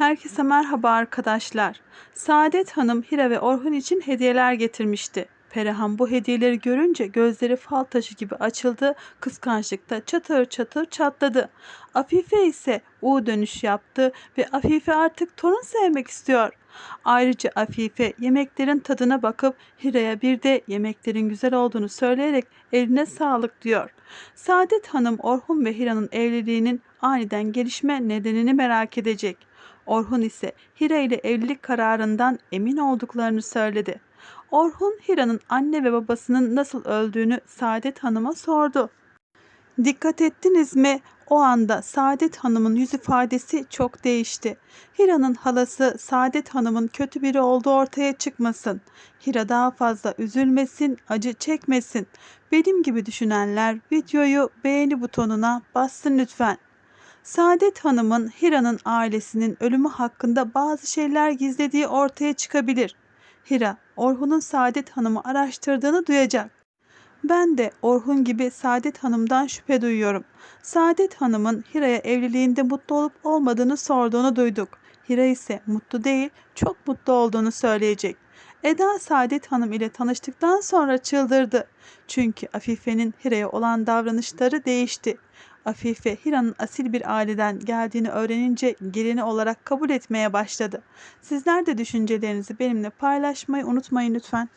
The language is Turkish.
Herkese merhaba arkadaşlar. Saadet Hanım Hira ve Orhun için hediyeler getirmişti. Perihan bu hediyeleri görünce gözleri fal taşı gibi açıldı, kıskançlıkta çatır çatır çatladı. Afife ise U dönüş yaptı ve Afife artık torun sevmek istiyor. Ayrıca Afife yemeklerin tadına bakıp Hira'ya bir de yemeklerin güzel olduğunu söyleyerek eline sağlık diyor. Saadet Hanım Orhun ve Hira'nın evliliğinin aniden gelişme nedenini merak edecek. Orhun ise Hira ile evlilik kararından emin olduklarını söyledi. Orhun Hira'nın anne ve babasının nasıl öldüğünü Saadet Hanım'a sordu. Dikkat ettiniz mi? O anda Saadet Hanım'ın yüz ifadesi çok değişti. Hira'nın halası Saadet Hanım'ın kötü biri olduğu ortaya çıkmasın. Hira daha fazla üzülmesin, acı çekmesin. Benim gibi düşünenler videoyu beğeni butonuna bassın lütfen. Saadet Hanım'ın Hira'nın ailesinin ölümü hakkında bazı şeyler gizlediği ortaya çıkabilir. Hira, Orhun'un Saadet Hanım'ı araştırdığını duyacak. Ben de Orhun gibi Saadet Hanım'dan şüphe duyuyorum. Saadet Hanım'ın Hira'ya evliliğinde mutlu olup olmadığını sorduğunu duyduk. Hira ise mutlu değil, çok mutlu olduğunu söyleyecek. Eda Saadet Hanım ile tanıştıktan sonra çıldırdı. Çünkü Afife'nin Hira'ya olan davranışları değişti. Afife Hira'nın asil bir aileden geldiğini öğrenince gelini olarak kabul etmeye başladı. Sizler de düşüncelerinizi benimle paylaşmayı unutmayın lütfen.